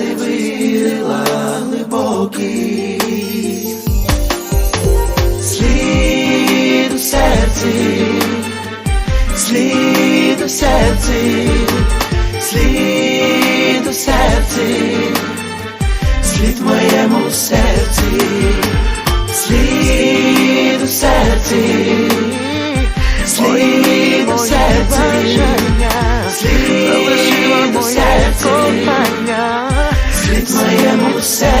серце вирила глибокий, слід у серці, слід у серці, слід у серці, слід в моєму серці, слід у серці, слід у серці, слід у серці. said.